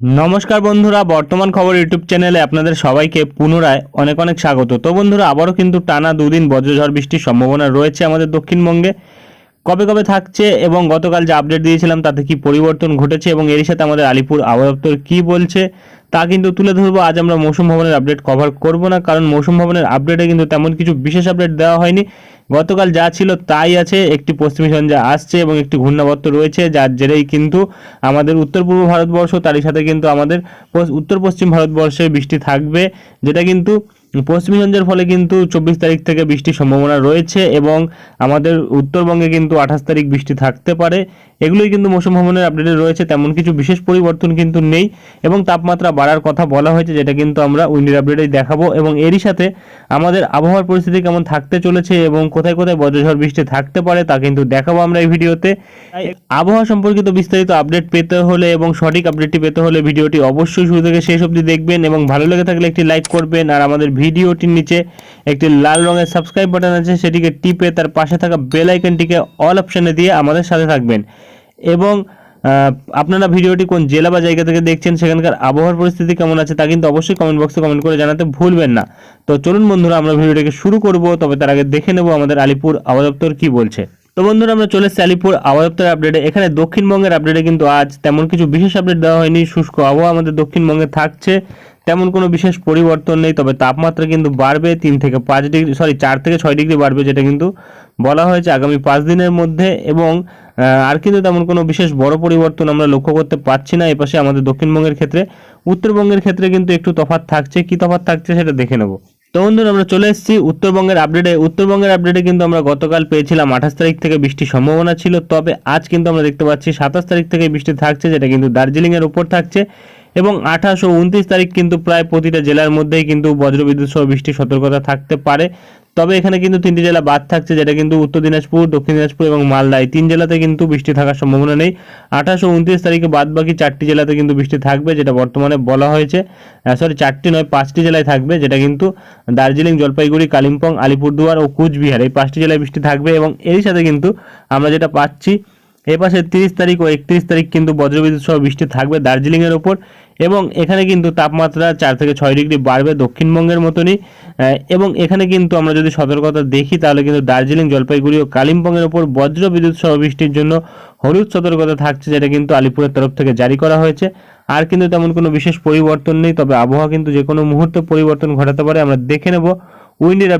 নমস্কার বন্ধুরা, বর্তমান খবর ইউটিউব চ্যানেলে আপনাদের সবাইকে পুনরায় অনেক অনেক স্বাগত। তো বন্ধুরা, আবারও কিন্তু টানা দুদিন বজ্রঝড় বৃষ্টির সম্ভাবনা রয়েছে আমাদের দক্ষিণবঙ্গে। কবে কবে থাকছে এবং গতকাল যে আপডেট দিয়েছিলাম তাতে কি পরিবর্তন ঘটেছে এবং এরই সাথে আমাদের আলিপুর আবহাওয়া দপ্তর কী বলছে, তা কিন্তু তুলে ধরবো। আজ আমরা মৌসুম ভবনের আপডেট কভার করব না, কারণ মৌসুম ভবনের আপডেটে কিন্তু তেমন কিছু বিশেষ আপডেট দেওয়া হয়নি। গতকাল যা ছিল তাই আছে, একটি পশ্চিমী সঞ্জা আসছে এবং একটি ঘূর্ণাবর্ত রয়েছে, যার জেরেই কিন্তু আমাদের উত্তর পূর্ব ভারতবর্ষ, তারই সাথে কিন্তু আমাদের উত্তর পশ্চিম ভারতবর্ষে বৃষ্টি থাকবে, যেটা কিন্তু পশ্চিমী ঝঞ্ঝার ফলে কিন্তু চব্বিশ তারিখ থেকে বৃষ্টির সম্ভাবনা রয়েছে এবং আমাদের উত্তরবঙ্গে কিন্তু আঠাশ তারিখ বৃষ্টি থাকতে পারে। এগুলোই কিন্তু মৌসুম ভবনের আপডেটে রয়েছে, তেমন কিছু বিশেষ পরিবর্তন কিন্তু নেই এবং তাপমাত্রা বাড়ার কথা বলা হয়েছে, যেটা কিন্তু আমরা উইন্ডির আপডেটেই দেখাবো এবং এরই সাথে আমাদের আবহাওয়ার পরিস্থিতি কেমন থাকতে চলেছে এবং কোথায় কোথায় বজ্রঝড় বৃষ্টি থাকতে পারে তা কিন্তু দেখাবো আমরা এই ভিডিওতে। আবহাওয়া সম্পর্কিত বিস্তারিত আপডেট পেতে হলে এবং সঠিক আপডেটটি পেতে হলে ভিডিওটি অবশ্যই শুরু থেকে শেষ অবধি দেখবেন এবং ভালো লেগে থাকলে একটি লাইক করবেন আর আমাদের ভিডিওটির নিচে একটি লাল রঙের সাবস্ক্রাইব বাটন আছে, সেটিকে টিপে তার পাশে থাকা বেল আইকনটিকে অল অপশনে দিয়ে আমাদের সাথে থাকবেন। এবং আপনারা ভিডিওটি কোন জেলা বা জায়গা থেকে দেখছেন, সেখানকার আবহাওয়ার পরিস্থিতি কেমন আছে তা কিন্তু অবশ্যই কমেন্ট বক্সে কমেন্ট করে জানাতে ভুলবেন না। তো চলুন বন্ধুরা, আমরা ভিডিওটিকে শুরু করব, তবে তার আগে দেখে নেব আমাদের আলিপুর আবহাওয়া দপ্তর কি বলছে। তো বন্ধুরা, আমরা চলে এসেছি আলিপুর আবহাওয়া আপডেটে এখানে দক্ষিণবঙ্গের আপডেটে কিন্তু আজ তেমন কিছু বিশেষ আপডেট দেওয়া হয়নি। শুষ্ক আবহাওয়া আমাদের দক্ষিণবঙ্গে থাকছে। তেমন কোনো বিশেষ পরিবর্তন নেই, তবে তাপমাত্রা কিন্তু বাড়বে তিন থেকে পাঁচ ডিগ্রি সরি চার থেকে ছয় ডিগ্রি বাড়বে যেটা কিন্তু বলা হয়েছে আগামী পাঁচ দিনের মধ্যে এবং আর কিন্তু তেমন কোনো বিশেষ বড় পরিবর্তন আমরা লক্ষ্য করতে পারছি না। এপাশে আমাদের দক্ষিণবঙ্গের ক্ষেত্রে, উত্তরবঙ্গের ক্ষেত্রে কিন্তু একটু তফাৎ থাকছে। কি তফাৎ থাকছে সেটা দেখে নেব। তো বন্ধুরা, আমরা চলে এসেছি উত্তরবঙ্গের আপডেটে উত্তরবঙ্গের আপডেটে কিন্তু আমরা গতকাল পেয়েছিলাম আঠাশ তারিখ থেকে বৃষ্টির সম্ভাবনা ছিল, তবে আজ কিন্তু আমরা দেখতে পাচ্ছি সাতাশ তারিখ থেকে বৃষ্টি থাকছে, যেটা কিন্তু দার্জিলিংয়ের উপর থাকছে। এবং আঠাশ ও উনত্রিশ তারিখ কিন্তু প্রায় প্রতিটা জেলার মধ্যেই কিন্তু বজ্রবিদ্যুৎ সহ বৃষ্টির সতর্কতা থাকতে পারে। তবে এখানে কিন্তু তিনটি জেলা বাদ থাকছে, যেটা কিন্তু উত্তর দিনাজপুর, দক্ষিণ দিনাজপুর এবং মালদা। এই তিন জেলাতে কিন্তু বৃষ্টি থাকার সম্ভাবনা নেই। আঠাশ ও উনত্রিশ তারিখে বাদ বাকি চারটি জেলাতে কিন্তু বৃষ্টি থাকবে, যেটা বর্তমানে বলা হয়েছে। সরি চারটি নয়, পাঁচটি জেলায় থাকবে, যেটা কিন্তু দার্জিলিং, জলপাইগুড়ি, কালিম্পং, আলিপুরদুয়ার ও কুচবিহার। এই পাঁচটি জেলায় বৃষ্টি থাকবে এবং এরই সাথে কিন্তু আমরা যেটা পাচ্ছি এই পাশে তিরিশ তারিখ ও একত্রিশ তারিখ কিন্তু বজ্রবিদ্যুৎ সহ বৃষ্টি থাকবে দার্জিলিংয়ের ওপর। এবং এখানে কিন্তু তাপমাত্রা চার থেকে ছয় ডিগ্রি বাড়বে দক্ষিণবঙ্গের মতনই। এবং এখানে কিন্তু আমরা যদি সতর্কতা দেখি, তাহলে কিন্তু দার্জিলিং, জলপাইগুড়ি ও কালিম্পংয়ের ওপর বজ্র বিদ্যুৎ সহ বৃষ্টির জন্য হলুদ সতর্কতা থাকছে, যেটা কিন্তু আলিপুরের তরফ থেকে জারি করা হয়েছে। আর কিন্তু তেমন কোনো বিশেষ পরিবর্তন নেই, তবে আবহাওয়া কিন্তু যে কোনো মুহূর্তে পরিবর্তন ঘটাতে পারে। আমরা দেখে নেব। উইন্ডের